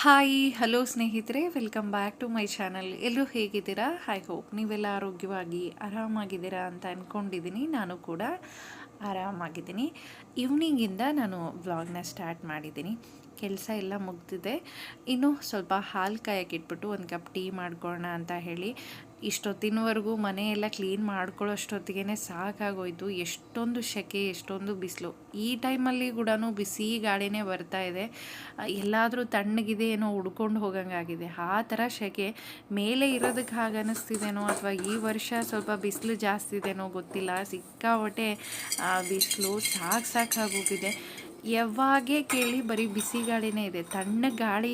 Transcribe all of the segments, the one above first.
Hi, hello ಸ್ನೇಹಿತರೆ, welcome back to my channel. ಎಲ್ಲರೂ ಹೇಗಿದ್ದೀರಾ? ಐ ಹೋಪ್ ನೀವೆಲ್ಲ ಆರೋಗ್ಯವಾಗಿ, ಆರಾಮಾಗಿದ್ದೀರಾ ಅಂತ ಅಂದ್ಕೊಂಡಿದ್ದೀನಿ ನಾನು ಕೂಡ ಆರಾಮಾಗಿದ್ದೀನಿ. ಈವ್ನಿಂಗಿಂದ ನಾನು ವ್ಲಾಗ್ನ ಸ್ಟಾರ್ಟ್ ಮಾಡಿದ್ದೀನಿ. ಕೆಲಸ ಎಲ್ಲ ಮುಗ್ದಿದೆ. ಇನ್ನು ಸ್ವಲ್ಪ ಹಾಲು ಕಾಯಕ್ಕೆ ಇಟ್ಬಿಟ್ಟು ಒಂದು ಕಪ್ ಟೀ ಮಾಡ್ಕೊಳ್ಳೋಣ ಅಂತ ಹೇಳಿ ಇಷ್ಟೊತ್ತಿನವರೆಗೂ ಮನೆಯೆಲ್ಲ ಕ್ಲೀನ್ ಮಾಡ್ಕೊಳ್ಳೋಷ್ಟೊತ್ತಿಗೆ ಸಾಕಾಗೋಯ್ತು. ಎಷ್ಟೊಂದು ಸೆಕೆ ಎಷ್ಟೊಂದು ಬಿಸಿಲು. ಈ ಟೈಮಲ್ಲಿ ಕೂಡ ಬಿಸಿ ಗಾಳಿನೇ ಬರ್ತಾ ಇದೆ. ಎಲ್ಲಾದರೂ ತಣ್ಣಗಿದೆ ಏನೋ ಉಡ್ಕೊಂಡು ಹೋಗಂಗಾಗಿದೆ. ಆ ಥರ ಸೆಕೆ ಮೇಲೆ ಇರೋದಕ್ಕೆ ಹಾಗೆ ಅನ್ನಿಸ್ತಿದೇನೋ ಅಥವಾ ಈ ವರ್ಷ ಸ್ವಲ್ಪ ಬಿಸಿಲು ಜಾಸ್ತಿ ಇದೆನೋ ಗೊತ್ತಿಲ್ಲ. ಸಿಕ್ಕಾಪಟ್ಟೆ ಬಿಸಿಲು ಸಾಕು ಸಾಕಾಗೋಗಿದೆ. ಯಾವಾಗೇ ಕೇಳಿ ಬರೀ ಬಿಸಿ ಗಾಳಿನೇ ಇದೆ. ತಣ್ಣ ಗಾಳಿ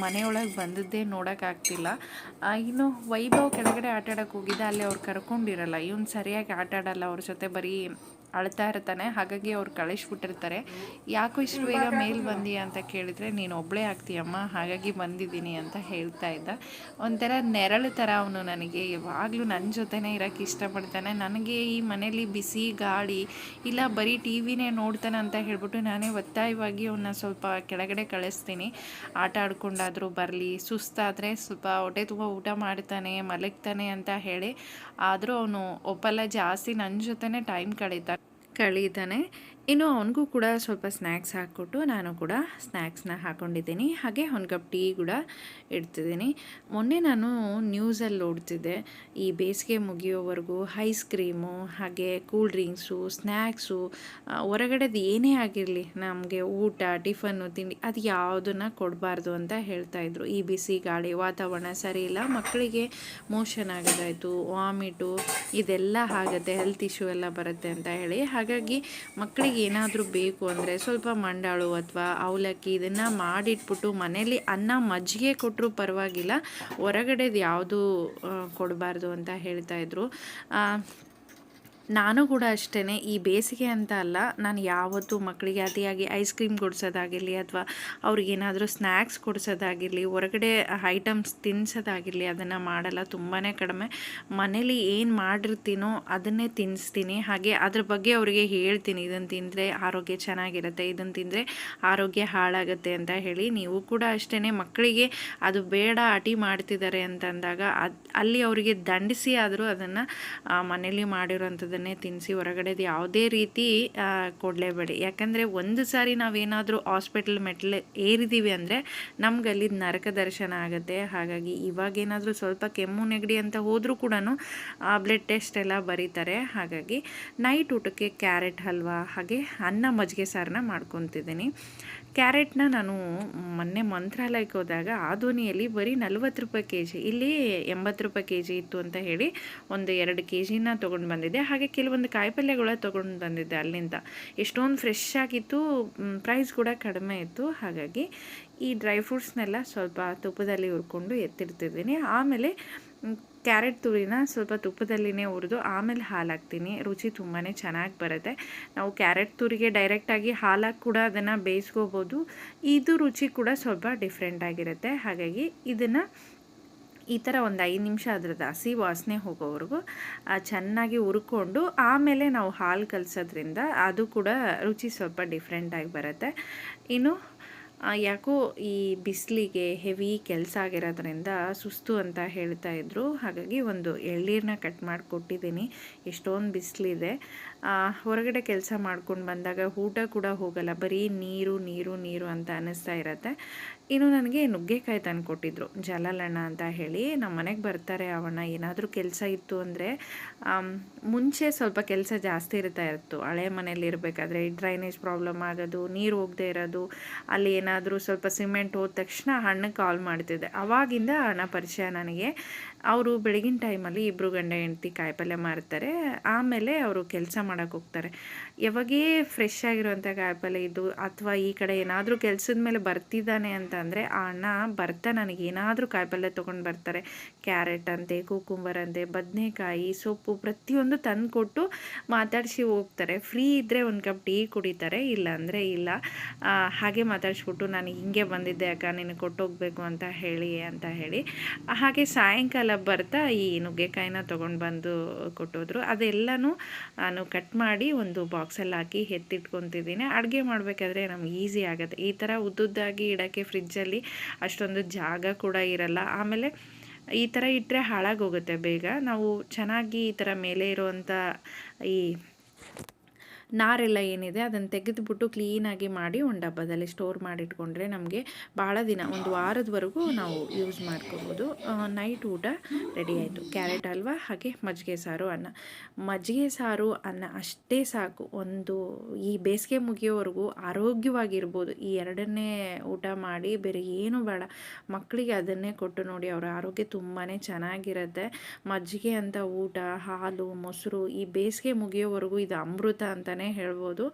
ಮನೆಯೊಳಗೆ ಬಂದದ್ದೇ ನೋಡೋಕ್ಕಾಗ್ತಿಲ್ಲ ಇನ್ನು ವೈಭವ್ ಕೆಳಗಡೆ ಆಟಾಡೋಕೆ ಹೋಗಿದ್ದೆ ಅಲ್ಲಿ ಅವ್ರು ಕರ್ಕೊಂಡಿರಲ್ಲ. ಇವ್ನು ಸರಿಯಾಗಿ ಆಟಾಡಲ್ಲ. ಅವ್ರ ಜೊತೆ ಬರೀ ಅಳ್ತಾ ಇರ್ತಾನೆ, ಹಾಗಾಗಿ ಅವ್ರು ಕಳಿಸ್ಬಿಟ್ಟಿರ್ತಾರೆ. ಯಾಕೋ ಇಷ್ಟು ಬೇಗ ಮೇಲ್ ಬಂದಿ ಅಂತ ಕೇಳಿದರೆ, ನೀನು ಒಬ್ಬಳೇ ಆಗ್ತೀಯಮ್ಮ, ಹಾಗಾಗಿ ಬಂದಿದ್ದೀನಿ ಅಂತ ಹೇಳ್ತಾ ಇದ್ದ. ಒಂಥರ ನೆರಳು ಥರ ಅವನು ನನಗೆ. ಯಾವಾಗಲೂ ನನ್ನ ಜೊತೆನೇ ಇರೋಕ್ಕೆ ಇಷ್ಟಪಡ್ತಾನೆ. ನನಗೆ ಈ ಮನೇಲಿ ಬಿಸಿ ಗಾಳಿ, ಇಲ್ಲ ಬರೀ ಟಿ ವಿನೇ ನೋಡ್ತಾನೆ ಅಂತ ಹೇಳ್ಬಿಟ್ಟು ನಾನೇ ಒತ್ತಾಯವಾಗಿ ಅವನ್ನ ಸ್ವಲ್ಪ ಕೆಳಗಡೆ ಕಳಿಸ್ತೀನಿ. ಆಟ ಆಡ್ಕೊಂಡಾದರೂ ಬರಲಿ, ಸುಸ್ತಾದರೆ ಸ್ವಲ್ಪ ಹೊಟ್ಟೆ ತುಂಬ ಊಟ ಮಾಡ್ತಾನೆ, ಮಲಗ್ತಾನೆ ಅಂತ ಹೇಳಿ. ಆದರೂ ಅವನು ಒಪ್ಪಲ್ಲ, ಜಾಸ್ತಿ ನನ್ನ ಜೊತೆನೇ ಟೈಮ್ ಕಳೀತಾನೆ ಕಳೀತಾನೆ. ಇನ್ನು ಅವನಿಗೂ ಕೂಡ ಸ್ವಲ್ಪ ಸ್ನ್ಯಾಕ್ಸ್ ಹಾಕ್ಕೊಟ್ಟು ನಾನು ಕೂಡ ಸ್ನ್ಯಾಕ್ಸ್ನ ಹಾಕ್ಕೊಂಡಿದ್ದೀನಿ ಹಾಗೆ ಒಂದು ಕಪ್ ಟೀ ಕೂಡ ಇಡ್ತಿದ್ದೀನಿ. ಮೊನ್ನೆ ನಾನು ನ್ಯೂಸಲ್ಲಿ ನೋಡ್ತಿದ್ದೆ, ಈ ಬೇಸಿಗೆ ಮುಗಿಯೋವರೆಗೂ ಐಸ್ ಕ್ರೀಮು ಹಾಗೆ ಕೂಲ್ ಡ್ರಿಂಕ್ಸು ಸ್ನ್ಯಾಕ್ಸು ಹೊರಗಡೆದು ಏನೇ ಆಗಿರಲಿ ನಮಗೆ ಊಟ ಟಿಫನ್ನು ತಿಂಡಿ ಅದು ಯಾವುದನ್ನು ಕೊಡಬಾರ್ದು ಅಂತ ಹೇಳ್ತಾಯಿದ್ರು ಈ ಬಿಸಿ ಗಾಳಿ, ವಾತಾವರಣ ಸರಿ ಇಲ್ಲ ಮಕ್ಕಳಿಗೆ ಮೋಷನ್ ಆಗೋದಾಯಿತು, ವಾಮಿಟು, ಇದೆಲ್ಲ ಆಗುತ್ತೆ ಹೆಲ್ತ್ ಇಶ್ಯೂ ಎಲ್ಲ ಬರುತ್ತೆ ಅಂತ ಹೇಳಿ. ಹಾಗಾಗಿ ಮಕ್ಕಳಿಗೆ ಏನಾದರೂ ಬೇಕು ಅಂದರೆ ಸ್ವಲ್ಪ ಮಂಡಾಳು ಅಥವಾ ಅವಲಕ್ಕಿ ಇದನ್ನು ಮಾಡಿಟ್ಬಿಟ್ಟು ಮನೇಲಿ ಅನ್ನ ಮಜ್ಜಿಗೆ ಕೊಟ್ಟರು ಪರವಾಗಿಲ್ಲ, ಹೊರಗಡೆದು ಯಾವುದು ಕೊಡಬಾರ್ದು ಅಂತ ಹೇಳ್ತಾಯಿದ್ರು ನಾನು ಕೂಡ ಅಷ್ಟೇ ಈ ಬೇಸಿಗೆ ಅಂತ ಅಲ್ಲ, ನಾನು ಯಾವತ್ತೂ ಮಕ್ಕಳಿಗೆ ಅತಿಯಾಗಿ ಐಸ್ ಕ್ರೀಮ್ ಕೊಡಿಸೋದಾಗಿರಲಿ ಅಥವಾ ಅವ್ರಿಗೇನಾದರೂ ಸ್ನ್ಯಾಕ್ಸ್ ಕೊಡಿಸೋದಾಗಿರಲಿ, ಹೊರಗಡೆ ಐಟಮ್ಸ್ ತಿನ್ನಿಸೋದಾಗಿರಲಿ ಅದನ್ನು ಮಾಡಲ್ಲ ತುಂಬಾ ಕಡಿಮೆ. ಮನೇಲಿ ಏನು ಮಾಡಿರ್ತೀನೋ ಅದನ್ನೇ ತಿನ್ನಿಸ್ತೀನಿ ಹಾಗೆ ಅದ್ರ ಬಗ್ಗೆ ಅವರಿಗೆ ಹೇಳ್ತೀನಿ ಇದನ್ನು ತಿಂದರೆ ಆರೋಗ್ಯ ಚೆನ್ನಾಗಿರುತ್ತೆ ಇದನ್ನು ತಿಂದರೆ ಆರೋಗ್ಯ ಹಾಳಾಗುತ್ತೆ ಅಂತ ಹೇಳಿ. ನೀವು ಕೂಡ ಅಷ್ಟೇ ಮಕ್ಕಳಿಗೆ ಅದು ಬೇಡ, ಅಟಿ ಮಾಡ್ತಿದ್ದಾರೆ ಅಂತಂದಾಗ ಅದು, ಅಲ್ಲಿ ಅವರಿಗೆ ದಂಡಿಸಿ ಆದರೂ ಅದನ್ನು ಮನೇಲಿ ಮಾಡಿರೋಂಥದ್ದನ್ನು ಅದನ್ನೇ ತಿನ್ನಿಸಿ ಹೊರಗಡೆದು ಯಾವುದೇ ರೀತಿ ಕೊಡಲೇಬೇಡಿ. ಯಾಕಂದರೆ ಒಂದು ಸಾರಿ ನಾವೇನಾದರೂ ಹಾಸ್ಪಿಟಲ್ ಮೆಟ್ಲು ಏರಿದ್ದೀವಿ ಅಂದರೆ ನಮ್ಗೆ ಅಲ್ಲಿ ನರಕ ದರ್ಶನ ಆಗುತ್ತೆ. ಹಾಗಾಗಿ ಇವಾಗೇನಾದರೂ ಸ್ವಲ್ಪ ಕೆಮ್ಮು ನೆಗಡಿ ಅಂತ ಹೋದರೂ ಕೂಡ ಬ್ಲಡ್ ಟೆಸ್ಟ್ ಎಲ್ಲ ಬರೀತಾರೆ. ಹಾಗಾಗಿ ನೈಟ್ ಊಟಕ್ಕೆ ಕ್ಯಾರೆಟ್ ಹಲ್ವಾ ಹಾಗೆ ಅನ್ನ ಮಜ್ಜಿಗೆ ಸಾರನ್ನ ಮಾಡ್ಕೊತಿದ್ದೀನಿ. ಕ್ಯಾರೆಟ್ನ ನಾನು ಮೊನ್ನೆ ಮಂತ್ರಾಲಯಕ್ಕೆ ಹೋದಾಗ ಆಧೋನಿಯಲ್ಲಿ ಬರೀ ನಲ್ವತ್ತು ರೂಪಾಯಿ ಕೆ ಜಿ, ಇಲ್ಲಿ ಎಂಬತ್ತು ರೂಪಾಯಿ ಕೆ ಜಿ ಇತ್ತು ಅಂತ ಹೇಳಿ ಒಂದು ಎರಡು ಕೆ ಜಿನ ತೊಗೊಂಡು ಬಂದಿದ್ದೆ. ಹಾಗೆ ಕೆಲವೊಂದು ಕಾಯಿಪಲ್ಯಗಳ ತೊಗೊಂಡು ಬಂದಿದ್ದೆ ಅಲ್ಲಿಂದ. ಎಷ್ಟೊಂದು ಫ್ರೆಶ್ ಆಗಿತ್ತು ಪ್ರೈಸ್ ಕೂಡ ಕಡಿಮೆ ಇತ್ತು. ಹಾಗಾಗಿ ಈ ಡ್ರೈ ಫ್ರೂಟ್ಸ್ನೆಲ್ಲ ಸ್ವಲ್ಪ ತುಪ್ಪದಲ್ಲಿ ಹುರ್ಕೊಂಡು ಎತ್ತಿರ್ತಿದ್ದೀನಿ. ಆಮೇಲೆ ಕ್ಯಾರೆಟ್ ತುರಿನ ಸ್ವಲ್ಪ ತುಪ್ಪದಲ್ಲಿನೇ ಹುರಿದು ಆಮೇಲೆ ಹಾಲು ಹಾಕ್ತೀನಿ ರುಚಿ ತುಂಬಾ ಚೆನ್ನಾಗಿ ಬರುತ್ತೆ. ನಾವು ಕ್ಯಾರೆಟ್ ತುರಿಗೆ ಡೈರೆಕ್ಟಾಗಿ ಹಾಲಾಗಿ ಕೂಡ ಅದನ್ನು ಬೇಯಿಸ್ಕೋಬೋದು. ಇದು ರುಚಿ ಕೂಡ ಸ್ವಲ್ಪ ಡಿಫ್ರೆಂಟ್ ಆಗಿರುತ್ತೆ. ಹಾಗಾಗಿ ಇದನ್ನು ಈ ಥರ ಒಂದು ಐದು ನಿಮಿಷ ಅದ್ರದ್ದು ಹಸಿ ವಾಸನೆ ಹೋಗೋವರೆಗೂ ಚೆನ್ನಾಗಿ ಹುರ್ಕೊಂಡು ಆಮೇಲೆ ನಾವು ಹಾಲು ಕಲಸೋದ್ರಿಂದ ಅದು ಕೂಡ ರುಚಿ ಸ್ವಲ್ಪ ಡಿಫ್ರೆಂಟಾಗಿ ಬರುತ್ತೆ. ಇನ್ನು ಯಾಕೋ ಈ ಬಿಸಿಲಿಗೆ ಹೆವಿ ಕೆಲಸ ಆಗಿರೋದ್ರಿಂದ ಸುಸ್ತು ಅಂತ ಹೇಳ್ತಾ ಇದ್ರು. ಹಾಗಾಗಿ ಒಂದು ಎಳ್ನೀರನ್ನ ಕಟ್ ಮಾಡಿ ಕೊಟ್ಟಿದ್ದೀನಿ ಎಷ್ಟೊಂದು ಬಿಸಿಲಿದೆ. ಹೊರಗಡೆ ಕೆಲಸ ಮಾಡ್ಕೊಂಡು ಬಂದಾಗ ಊಟ ಕೂಡ ಹೋಗಲ್ಲ. ಬರೀ ನೀರು ನೀರು ನೀರು ಅಂತ ಅನ್ನಿಸ್ತಾ ಇರತ್ತೆ. ಇನ್ನು ನನಗೆ ನುಗ್ಗೆಕಾಯಿ ತಂದು ಕೊಟ್ಟಿದ್ರು. ಜಲಲಣ್ಣ ಅಂತ ಹೇಳಿ. ನಮ್ಮ ಮನೆಗೆ ಬರ್ತಾರೆ ಅವಣ್ಣ. ಏನಾದರೂ ಕೆಲಸ ಇತ್ತು ಅಂದರೆ ಮುಂಚೆ ಸ್ವಲ್ಪ ಕೆಲಸ ಜಾಸ್ತಿ ಇರ್ತಾ ಇತ್ತು. ಹಳೆ ಮನೇಲಿ ಇರಬೇಕಾದ್ರೆ ಡ್ರೈನೇಜ್ ಪ್ರಾಬ್ಲಮ್ ಆಗೋದು, ನೀರು ಹೋಗದೆ ಇರೋದು, ಅಲ್ಲಿ ಏನಾದರೂ ಸ್ವಲ್ಪ ಸಿಮೆಂಟ್ ಹೋದ ತಕ್ಷಣ ಹಣ್ಣು ಕಾಲ್ ಮಾಡ್ತಿದ್ದೆ. ಅವಾಗಿಂದ ಹಣ ಪರಿಚಯ ನನಗೆ. ಅವರು ಬೆಳಗಿನ ಟೈಮಲ್ಲಿ ಇಬ್ಬರು ಗಂಡ ಹೆಂಡತಿ ಕಾಯಿಪಲ್ಯ ಮಾರ್ತಾರೆ. ಆಮೇಲೆ ಅವರು ಕೆಲಸ ಮಾಡೋಕ್ಕೆ ಹೋಗ್ತಾರೆ. ಯಾವಾಗೇ ಫ್ರೆಶ್ ಆಗಿರುವಂಥ ಕಾಯಿಪಲ್ಯ ಇದು ಅಥವಾ ಈ ಕಡೆ ಏನಾದರೂ ಕೆಲಸದ ಮೇಲೆ ಬರ್ತಿದ್ದಾನೆ ಅಂತ ಅಂದರೆ ಆ ಅಣ್ಣ ಬರ್ತಾ ನನಗೆ ಏನಾದರೂ ಕಾಯಿಪಲ್ಯ ತೊಗೊಂಡು ಬರ್ತಾರೆ. ಕ್ಯಾರೆಟ್ ಅಂತೆ ಕುಕುಂಬರ್ ಅಂತೆ, ಬದನೆಕಾಯಿ, ಸೊಪ್ಪು ಪ್ರತಿಯೊಂದು ತಂದು ಕೊಟ್ಟು ಮಾತಾಡಿಸಿ ಹೋಗ್ತಾರೆ. ಫ್ರೀ ಇದ್ದರೆ ಒಂದು ಕಪ್ ಟೀ ಕುಡಿತಾರೆ ಇಲ್ಲ. ಅಂದರೆ ಇಲ್ಲ ಹಾಗೆ ಮಾತಾಡಿಸ್ಬಿಟ್ಟು ನಾನು ಹಿಂಗೆ ಬಂದಿದ್ದೆ ಅಕ್ಕ, ನಿನಗೆ ಕೊಟ್ಟೋಗ್ಬೇಕು ಅಂತ ಹೇಳಿ ಅಂತ ಹೇಳಿ. ಹಾಗೆ ಸಾಯಂಕಾಲ ಬರ್ತಾ ಈ ನುಗ್ಗೆಕಾಯಿನ ತೊಗೊಂಡು ಬಂದು ಕೊಟ್ಟೋದ್ರು. ಅದೆಲ್ಲನೂ ನಾನು ಕಟ್ ಮಾಡಿ ಒಂದು ಬಾಕ್ಸಲ್ಲಿ ಹಾಕಿ ಎತ್ತಿಟ್ಕೊತಿದ್ದೀನಿ. ಅಡುಗೆ ಮಾಡಬೇಕಾದ್ರೆ ನಮ್ಗೆ ಈಸಿ ಆಗುತ್ತೆ. ಈ ಥರ ಉದ್ದುದ್ದಾಗಿ ಇಡೋಕ್ಕೆ ಫ್ರಿಜ್ಜಲ್ಲಿ ಅಷ್ಟೊಂದು ಜಾಗ ಕೂಡ ಇರಲ್ಲ. ಆಮೇಲೆ ಈ ಥರ ಇಟ್ಟರೆ ಹಾಳಾಗೋಗುತ್ತೆ ಬೇಗ. ನಾವು ಚೆನ್ನಾಗಿ ಈ ಥರ ಮೇಲೆ ಇರುವಂಥ ಈ ನಾರೆಲ್ಲ ಏನಿದೆ ಅದನ್ನು ತೆಗೆದುಬಿಟ್ಟು ಕ್ಲೀನಾಗಿ ಮಾಡಿ ಒಂದು ಡಬ್ಬದಲ್ಲಿ ಸ್ಟೋರ್ ಮಾಡಿಟ್ಕೊಂಡ್ರೆ ನಮಗೆ ಭಾಳ ದಿನ, ಒಂದು ವಾರದವರೆಗೂ ನಾವು ಯೂಸ್ ಮಾಡ್ಕೋಬೋದು. ನೈಟ್ ಊಟ ರೆಡಿ ಆಯಿತು. ಕ್ಯಾರೆಟ್ ಹಲ್ವಾ ಹಾಗೆ ಮಜ್ಜಿಗೆ ಸಾರು, ಅನ್ನ. ಮಜ್ಜಿಗೆ ಸಾರು, ಅನ್ನ ಅಷ್ಟೇ ಸಾಕು. ಒಂದು ಈ ಬೇಸಿಗೆ ಮುಗಿಯೋವರೆಗೂ ಆರೋಗ್ಯವಾಗಿರ್ಬೋದು. ಈ ಎರಡನ್ನೇ ಊಟ ಮಾಡಿ ಬೇರೆ ಏನು ಬೇಡ. ಮಕ್ಕಳಿಗೆ ಅದನ್ನೇ ಕೊಟ್ಟು ನೋಡಿ, ಅವರ ಆರೋಗ್ಯ ತುಂಬಾ ಚೆನ್ನಾಗಿರುತ್ತೆ. ಮಜ್ಜಿಗೆ ಅಂತ ಊಟ, ಹಾಲು, ಮೊಸರು ಈ ಬೇಸಿಗೆ ಮುಗಿಯೋವರೆಗೂ ಇದು ಅಮೃತ ಅಂತಲೇ ಹೇಳ್ಬೋದು.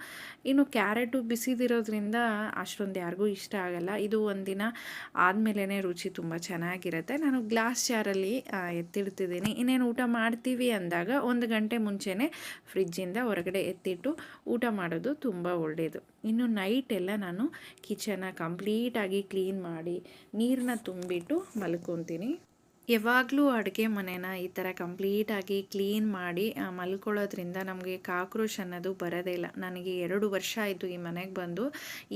ಇನ್ನು ಕ್ಯಾರೆಟು ಬಿಸಿದಿರೋದ್ರಿಂದ ಅಷ್ಟೊಂದು ಯಾರಿಗೂ ಇಷ್ಟ ಆಗಲ್ಲ. ಇದು ಒಂದಿನ ಆದಮೇಲೇ ರುಚಿ ತುಂಬ ಚೆನ್ನಾಗಿರುತ್ತೆ. ನಾನು ಗ್ಲಾಸ್ ಜಾರಲ್ಲಿ ಎತ್ತಿಡ್ತಿದ್ದೀನಿ. ಇನ್ನೇನು ಊಟ ಮಾಡ್ತೀವಿ ಅಂದಾಗ ಒಂದು ಗಂಟೆ ಮುಂಚೆನೇ ಫ್ರಿಜ್ಜಿಂದ ಹೊರಗಡೆ ಎತ್ತಿಟ್ಟು ಊಟ ಮಾಡೋದು ತುಂಬ ಒಳ್ಳೆಯದು ಇನ್ನು ನೈಟ್ ಎಲ್ಲ ನಾನು ಕಿಚನ್ನ ಕಂಪ್ಲೀಟಾಗಿ ಕ್ಲೀನ್ ಮಾಡಿ ನೀರನ್ನ ತುಂಬಿಟ್ಟು ಮಲ್ಕೊತೀನಿ. ಯಾವಾಗಲೂ ಅಡುಗೆ ಮನೆನ ಈ ಥರ ಕಂಪ್ಲೀಟಾಗಿ ಕ್ಲೀನ್ ಮಾಡಿ ಮಲ್ಕೊಳ್ಳೋದ್ರಿಂದ ನಮಗೆ ಕಾಕ್ರೋಚ್ ಅನ್ನೋದು ಬರೋದೇ ಇಲ್ಲ. ನನಗೆ ಎರಡು ವರ್ಷ ಆಯಿತು ಈ ಮನೆಗೆ ಬಂದು.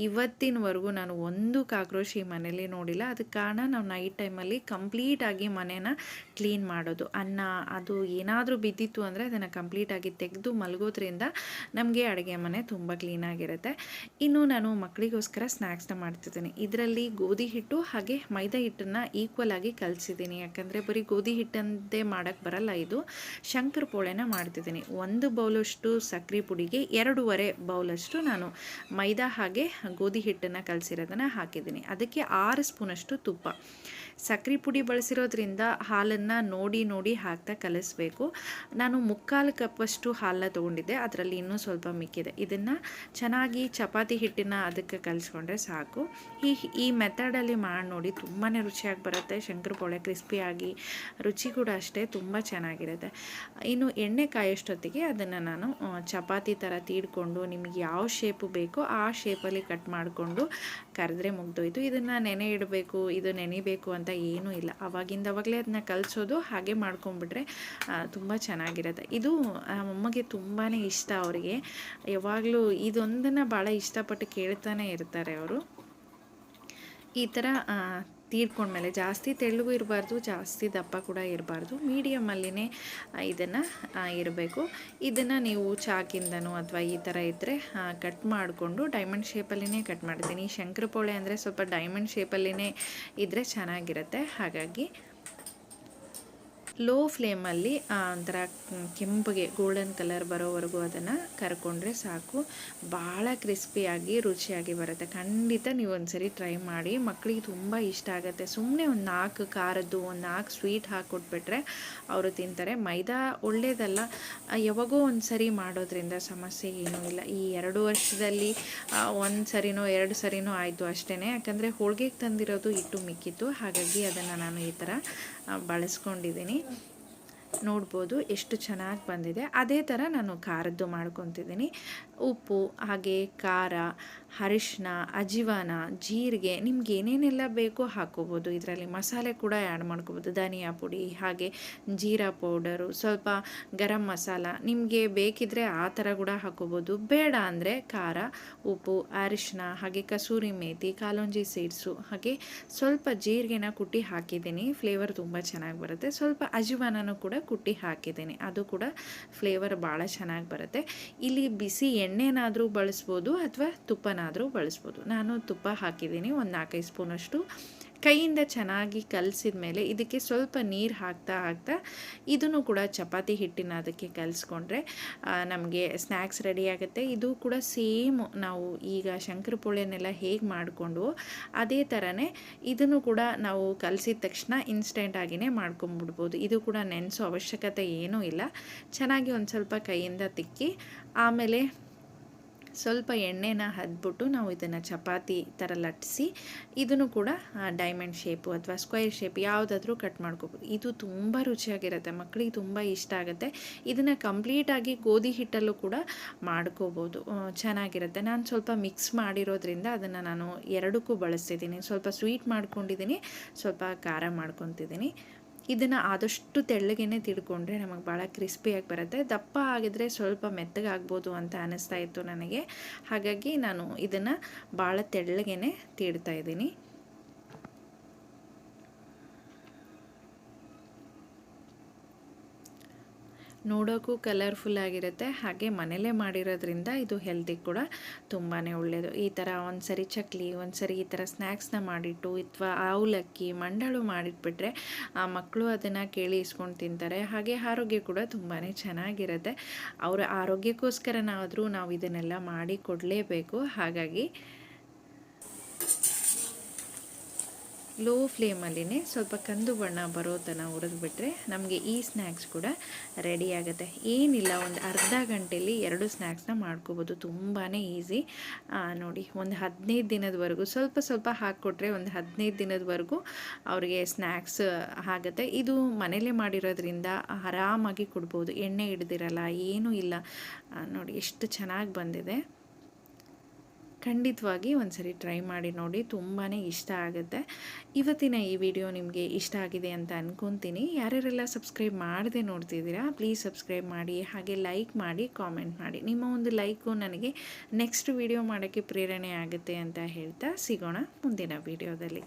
ಇವತ್ತಿನವರೆಗೂ ನಾನು ಒಂದು ಕಾಕ್ರೋಚ್ ಈ ಮನೇಲಿ ನೋಡಿಲ್ಲ. ಅದಕ್ಕೆ ಕಾರಣ ನಾವು ನೈಟ್ ಟೈಮಲ್ಲಿ ಕಂಪ್ಲೀಟಾಗಿ ಮನೇನ ಕ್ಲೀನ್ ಮಾಡೋದು. ಅನ್ನ, ಅದು ಏನಾದರೂ ಬಿದ್ದಿತ್ತು ಅಂದರೆ ಅದನ್ನು ಕಂಪ್ಲೀಟಾಗಿ ತೆಗೆದು ಮಲಗೋದ್ರಿಂದ ನಮಗೆ ಅಡುಗೆ ಮನೆ ತುಂಬ ಕ್ಲೀನಾಗಿರುತ್ತೆ ಇನ್ನು ನಾನು ಮಕ್ಕಳಿಗೋಸ್ಕರ ಸ್ನ್ಯಾಕ್ಸ್ನ ಮಾಡ್ತಿದ್ದೀನಿ. ಇದರಲ್ಲಿ ಗೋಧಿ ಹಿಟ್ಟು ಹಾಗೆ ಮೈದಾ ಹಿಟ್ಟನ್ನು ಈಕ್ವಲ್ ಆಗಿ ಕಲಿಸಿದ್ದೀನಿ. ಯಾಕಂದರೆ ಯಾಕಂದರೆ ಬರೀ ಗೋಧಿ ಹಿಟ್ಟಂತೆ ಮಾಡೋಕ್ಕೆ ಬರಲ್ಲ ಇದು. ಶಂಕರ ಪೋಳೆನ ಮಾಡ್ತಿದ್ದೀನಿ. ಒಂದು ಬೌಲಷ್ಟು ಸಕ್ಕರೆ ಪುಡಿಗೆ ಎರಡೂವರೆ ಬೌಲಷ್ಟು ನಾನು ಮೈದಾ ಹಾಗೆ ಗೋಧಿ ಹಿಟ್ಟನ್ನು ಕಲಸಿರೋದನ್ನು ಹಾಕಿದ್ದೀನಿ. ಅದಕ್ಕೆ ಆರು ಸ್ಪೂನಷ್ಟು ತುಪ್ಪ. ಸಕ್ಕರೆ ಪುಡಿ ಬಳಸಿರೋದ್ರಿಂದ ಹಾಲನ್ನು ನೋಡಿ ನೋಡಿ ಹಾಕ್ತಾ ಕಲಿಸ್ಬೇಕು. ನಾನು ಮುಕ್ಕಾಲು ಕಪ್ಪಷ್ಟು ಹಾಲನ್ನ ತೊಗೊಂಡಿದ್ದೆ. ಅದರಲ್ಲಿ ಇನ್ನೂ ಸ್ವಲ್ಪ ಮಿಕ್ಕಿದೆ. ಇದನ್ನು ಚೆನ್ನಾಗಿ ಚಪಾತಿ ಹಿಟ್ಟನ್ನು ಅದಕ್ಕೆ ಕಲಿಸ್ಕೊಂಡ್ರೆ ಸಾಕು. ಈ ಈ ಮೆಥಡಲ್ಲಿ ಮಾಡಿ ನೋಡಿ ತುಂಬಾ ರುಚಿಯಾಗಿ ಬರುತ್ತೆ. ಶಂಕರ ಪೋಳೆ ಕ್ರಿಸ್ಪಿಯಾಗಿ ರುಚಿ ಕೂಡ ಅಷ್ಟೇ ತುಂಬ ಚೆನ್ನಾಗಿರುತ್ತೆ. ಇನ್ನು ಎಣ್ಣೆ ಕಾಯೋಷ್ಟೊತ್ತಿಗೆ ಅದನ್ನು ನಾನು ಚಪಾತಿ ಥರ ತೀಡ್ಕೊಂಡು ನಿಮಗೆ ಯಾವ ಶೇಪು ಬೇಕೋ ಆ ಶೇಪಲ್ಲಿ ಕಟ್ ಮಾಡಿಕೊಂಡು ಕರೆದ್ರೆ ಮುಗ್ದೋಯ್ತು. ಇದನ್ನು ನೆನೆ ಇಡಬೇಕು, ಇದು ನೆನಿಬೇಕು ಅಂತ ಏನೂ ಇಲ್ಲ. ಅವಾಗಿಂದವಾಗಲೇ ಅದನ್ನ ಕಲಿಸೋದು ಹಾಗೆ ಮಾಡ್ಕೊಂಬಿಟ್ರೆ ತುಂಬ ಚೆನ್ನಾಗಿರುತ್ತೆ. ಇದು ನಮ್ಮಮ್ಮಗೆ ತುಂಬಾ ಇಷ್ಟ ಅವರಿಗೆ. ಯಾವಾಗಲೂ ಇದೊಂದನ್ನು ಭಾಳ ಇಷ್ಟಪಟ್ಟು ಕೇಳ್ತಾನೆ ಇರ್ತಾರೆ ಅವರು. ಈ ಥರ ತೀರ್ಕೊಂಡ್ಮೇಲೆ ಜಾಸ್ತಿ ತೆಳ್ಳಗೂ ಇರಬಾರ್ದು, ಜಾಸ್ತಿ ದಪ್ಪ ಕೂಡ ಇರಬಾರ್ದು. ಮೀಡಿಯಮಲ್ಲಿನೇ ಇದನ್ನು ಇರಬೇಕು. ಇದನ್ನು ನೀವು ಚಾಕಿಂದನೂ ಅಥವಾ ಈ ಥರ ಇದ್ದರೆ ಕಟ್ ಮಾಡಿಕೊಂಡು ಡೈಮಂಡ್ ಶೇಪಲ್ಲಿನೇ ಕಟ್ ಮಾಡ್ತೀನಿ. ಶಂಕರಪೋಳೆ ಅಂದರೆ ಸ್ವಲ್ಪ ಡೈಮಂಡ್ ಶೇಪಲ್ಲಿನೇ ಇದ್ದರೆ ಚೆನ್ನಾಗಿರುತ್ತೆ. ಹಾಗಾಗಿ ಲೋ ಫ್ಲೇಮಲ್ಲಿ ಒಂಥರ ಕೆಂಪಗೆ ಗೋಲ್ಡನ್ ಕಲರ್ ಬರೋವರೆಗೂ ಅದನ್ನು ಕರ್ಕೊಂಡ್ರೆ ಸಾಕು. ಭಾಳ ಕ್ರಿಸ್ಪಿಯಾಗಿ ರುಚಿಯಾಗಿ ಬರುತ್ತೆ. ಖಂಡಿತ ನೀವು ಒಂದ್ಸರಿ ಟ್ರೈ ಮಾಡಿ. ಮಕ್ಕಳಿಗೆ ತುಂಬ ಇಷ್ಟ ಆಗುತ್ತೆ. ಸುಮ್ಮನೆ ಒಂದು ನಾಲ್ಕು ಖಾರದ್ದು, ಒಂದು ನಾಲ್ಕು ಸ್ವೀಟ್ ಹಾಕ್ಕೊಟ್ಬಿಟ್ರೆ ಅವರು ತಿಂತಾರೆ. ಮೈದಾ ಒಳ್ಳೇದಲ್ಲ. ಯಾವಾಗೋ ಒಂದು ಸರಿ ಮಾಡೋದ್ರಿಂದ ಸಮಸ್ಯೆ ಏನೂ ಇಲ್ಲ. ಈ ಎರಡು ವರ್ಷದಲ್ಲಿ ಒಂದು ಸರಿನೋ ಎರಡು ಸರಿನೋ ಆಯಿತು ಅಷ್ಟೇ ಯಾಕಂದರೆ ಹೋಳಿಗೆಗೆ ತಂದಿರೋದು ಇಟ್ಟು ಮಿಕ್ಕಿತ್ತು. ಹಾಗಾಗಿ ಅದನ್ನು ನಾನು ಈ ಥರ ಬಳಸ್ಕೊಂಡಿದ್ದೀನಿ. ನೋಡ್ಬೋದು ಎಷ್ಟು ಚೆನ್ನಾಗಿ ಬಂದಿದೆ. ಅದೇ ಥರ ನಾನು ಖಾರದ್ದು ಮಾಡ್ಕೊತಿದ್ದೀನಿ. ಉಪ್ಪು ಹಾಗೆ ಖಾರ ಅರಿಶಿನ ಅಜಿವಾನ, ಜೀರಿಗೆ ನಿಮ್ಗೆ ಏನೇನೆಲ್ಲ ಬೇಕೋ ಹಾಕೋಬೋದು. ಇದರಲ್ಲಿ ಮಸಾಲೆ ಕೂಡ ಆ್ಯಡ್ ಮಾಡ್ಕೋಬೋದು. ಧನಿಯಾ ಪುಡಿ, ಹಾಗೆ ಜೀರಾ ಪೌಡರು, ಸ್ವಲ್ಪ ಗರಂ ಮಸಾಲ. ನಿಮಗೆ ಬೇಕಿದ್ರೆ ಆ ಥರ ಕೂಡ ಹಾಕೋಬೋದು. ಬೇಡ ಅಂದರೆ ಖಾರ, ಉಪ್ಪು ಅರಿಶಿನ ಹಾಗೆ ಕಸೂರಿ ಮೇಥಿ ಕಾಲೊಂಜಿ ಸೀಡ್ಸು, ಹಾಗೆ ಸ್ವಲ್ಪ ಜೀರಿಗೆನ ಕುಟ್ಟಿ ಹಾಕಿದ್ದೀನಿ. ಫ್ಲೇವರ್ ತುಂಬ ಚೆನ್ನಾಗಿ ಬರುತ್ತೆ. ಸ್ವಲ್ಪ ಅಜಿವಾನನೂ ಕೂಡ ಕುಟ್ಟಿ ಹಾಕಿದ್ದೀನಿ. ಅದು ಕೂಡ ಫ್ಲೇವರ್ ಭಾಳ ಚೆನ್ನಾಗಿ ಬರುತ್ತೆ. ಇಲ್ಲಿ ಬಿಸಿ ಎಣ್ಣೆನಾದರೂ ಬಳಸ್ಬೋದು ಅಥವಾ ತುಪ್ಪನಾದರೂ ಬಳಸ್ಬೋದು. ನಾನು ತುಪ್ಪ ಹಾಕಿದ್ದೀನಿ, ಒಂದು ನಾಲ್ಕೈದು ಸ್ಪೂನಷ್ಟು. ಕೈಯಿಂದ ಚೆನ್ನಾಗಿ ಕಲಸಿದ ಮೇಲೆ ಇದಕ್ಕೆ ಸ್ವಲ್ಪ ನೀರು ಹಾಕ್ತಾ ಹಾಕ್ತಾ ಇದನ್ನು ಕೂಡ ಚಪಾತಿ ಹಿಟ್ಟಿನ ಅದಕ್ಕೆ ಕಲಸ್ಕೊಂಡ್ರೆ ನಮಗೆ ಸ್ನ್ಯಾಕ್ಸ್ ರೆಡಿ ಆಗುತ್ತೆ. ಇದು ಕೂಡ ಸೇಮ್ ನಾವು ಈಗ ಶಂಕರ ಹೇಗೆ ಮಾಡಿಕೊಂಡು ಅದೇ ಥರನೇ ಇದನ್ನು ಕೂಡ ನಾವು ಕಲಸಿದ ತಕ್ಷಣ ಇನ್ಸ್ಟೆಂಟಾಗಿಯೇ ಮಾಡ್ಕೊಂಬಿಡ್ಬೋದು. ಇದು ಕೂಡ ನೆನೆಸೋ ಅವಶ್ಯಕತೆ ಏನೂ ಇಲ್ಲ. ಚೆನ್ನಾಗಿ ಒಂದು ಸ್ವಲ್ಪ ಕೈಯಿಂದ ತಿಕ್ಕಿ, ಆಮೇಲೆ ಸ್ವಲ್ಪ ಎಣ್ಣೆನ ಹದ್ಬಿಟ್ಟು ನಾವು ಇದನ್ನು ಚಪಾತಿ ಥರ ಲಟ್ಟಿಸಿ ಇದನ್ನು ಕೂಡ ಡೈಮಂಡ್ ಶೇಪು ಅಥವಾ ಸ್ಕ್ವೇರ್ ಶೇಪ್ ಯಾವುದಾದ್ರೂ ಕಟ್ ಮಾಡ್ಕೋಬೋದು. ಇದು ತುಂಬ ರುಚಿಯಾಗಿರುತ್ತೆ ಮಕ್ಕಳಿಗೆ ತುಂಬ ಇಷ್ಟ ಆಗುತ್ತೆ. ಇದನ್ನು ಕಂಪ್ಲೀಟಾಗಿ ಗೋಧಿ ಹಿಟ್ಟಲ್ಲೂ ಕೂಡ ಮಾಡ್ಕೋಬೋದು. ಚೆನ್ನಾಗಿರುತ್ತೆ. ನಾನು ಸ್ವಲ್ಪ ಮಿಕ್ಸ್ ಮಾಡಿರೋದ್ರಿಂದ ಅದನ್ನು ನಾನು ಎರಡಕ್ಕೂ ಬಳಸ್ತಿದ್ದೀನಿ. ಸ್ವಲ್ಪ ಸ್ವೀಟ್ ಮಾಡ್ಕೊಂಡಿದ್ದೀನಿ, ಸ್ವಲ್ಪ ಖಾರ ಮಾಡ್ಕೊತಿದ್ದೀನಿ. ಇದನ್ನು ಆದಷ್ಟು ತೆಳ್ಳಗೆನೆ ತಿಳ್ಕೊಂಡ್ರೆ ನಮಗೆ ಭಾಳ ಕ್ರಿಸ್ಪಿಯಾಗಿ ಬರುತ್ತೆ. ದಪ್ಪ ಆಗಿದ್ರೆ ಸ್ವಲ್ಪ ಮೆತ್ತಗಾಗ್ಬೋದು ಅಂತ ಅನ್ನಿಸ್ತಾ ಇತ್ತು ನನಗೆ. ಹಾಗಾಗಿ ನಾನು ಇದನ್ನು ಭಾಳ ತೆಳ್ಳಗೆನೆ ತೀಡ್ತಾ ಇದ್ದೀನಿ. ನೋಡೋಕ್ಕೂ ಕಲರ್ಫುಲ್ ಆಗಿರುತ್ತೆ. ಹಾಗೆ ಮನೇಲೇ ಮಾಡಿರೋದ್ರಿಂದ ಇದು ಹೆಲ್ದಿ ಕೂಡ ತುಂಬಾ ಒಳ್ಳೆಯದು ಈ ಥರ ಒಂದು ಸರಿ ಚಕ್ಲಿ ಒಂದು ಸರಿ ಈ ಥರ ಸ್ನ್ಯಾಕ್ಸ್ನ ಮಾಡಿಟ್ಟು ಅಥವಾ ಅವಲಕ್ಕಿ, ಮಂಡಳು ಮಾಡಿಟ್ಬಿಟ್ರೆ ಆ ಮಕ್ಕಳು ಅದನ್ನು ಕೇಳಿ ಇಸ್ಕೊಂಡು ತಿಂತಾರೆ. ಹಾಗೆ ಆರೋಗ್ಯ ಕೂಡ ತುಂಬಾ ಚೆನ್ನಾಗಿರುತ್ತೆ. ಅವರ ಆರೋಗ್ಯಕ್ಕೋಸ್ಕರನಾದರೂ ನಾವು ಇದನ್ನೆಲ್ಲ ಮಾಡಿ ಕೊಡಲೇಬೇಕು. ಹಾಗಾಗಿ ಲೋ ಫ್ಲೇಮಲ್ಲಿನೇ ಸ್ವಲ್ಪ ಕಂದು ಬಣ್ಣ ಬರೋ ತನಕ ಹುರಿದ್ಬಿಟ್ರೆ ನಮಗೆ ಈ ಸ್ನ್ಯಾಕ್ಸ್ ಕೂಡ ರೆಡಿ ಆಗುತ್ತೆ. ಏನಿಲ್ಲ, ಒಂದು ಅರ್ಧ ಗಂಟೆಯಲ್ಲಿ ಎರಡು ಸ್ನ್ಯಾಕ್ಸ್ನ ಮಾಡ್ಕೋಬೋದು. ತುಂಬಾ ಈಸಿ ನೋಡಿ, ಒಂದು ಹದಿನೈದು ದಿನದವರೆಗೂ, ಸ್ವಲ್ಪ ಸ್ವಲ್ಪ ಹಾಕ್ಕೊಟ್ರೆ ಒಂದು ಹದಿನೈದು ದಿನದವರೆಗೂ ಅವ್ರಿಗೆ ಸ್ನ್ಯಾಕ್ಸ್ ಆಗುತ್ತೆ. ಇದು ಮನೇಲೇ ಮಾಡಿರೋದ್ರಿಂದ ಆರಾಮಾಗಿ ಕೊಡ್ಬೋದು. ಎಣ್ಣೆ ಹಿಡ್ದಿರಲ್ಲ, ಏನೂ ಇಲ್ಲ. ನೋಡಿ, ಎಷ್ಟು ಚೆನ್ನಾಗಿ ಬಂದಿದೆ. ಖಂಡಿತವಾಗಿ ಒಂದ್ಸರಿ ಟ್ರೈ ಮಾಡಿ ನೋಡಿ ತುಂಬಾ ಇಷ್ಟ ಆಗುತ್ತೆ. ಇವತ್ತಿನ ಈ ವಿಡಿಯೋ ನಿಮಗೆ ಇಷ್ಟ ಆಗಿದೆ ಅಂತ ಅಂದ್ಕೊತೀನಿ ಯಾರ್ಯಾರೆಲ್ಲ ಸಬ್ಸ್ಕ್ರೈಬ್ ಮಾಡದೆ ನೋಡ್ತಿದ್ದೀರಾ, ಪ್ಲೀಸ್ ಸಬ್ಸ್ಕ್ರೈಬ್ ಮಾಡಿ, ಹಾಗೆ ಲೈಕ್ ಮಾಡಿ, ಕಾಮೆಂಟ್ ಮಾಡಿ. ನಿಮ್ಮ ಒಂದು ಲೈಕು ನನಗೆ ನೆಕ್ಸ್ಟ್ ವಿಡಿಯೋ ಮಾಡೋಕ್ಕೆ ಪ್ರೇರಣೆ ಆಗುತ್ತೆ ಅಂತ ಹೇಳ್ತಾ ಸಿಗೋಣ ಮುಂದಿನ ವಿಡಿಯೋದಲ್ಲಿ.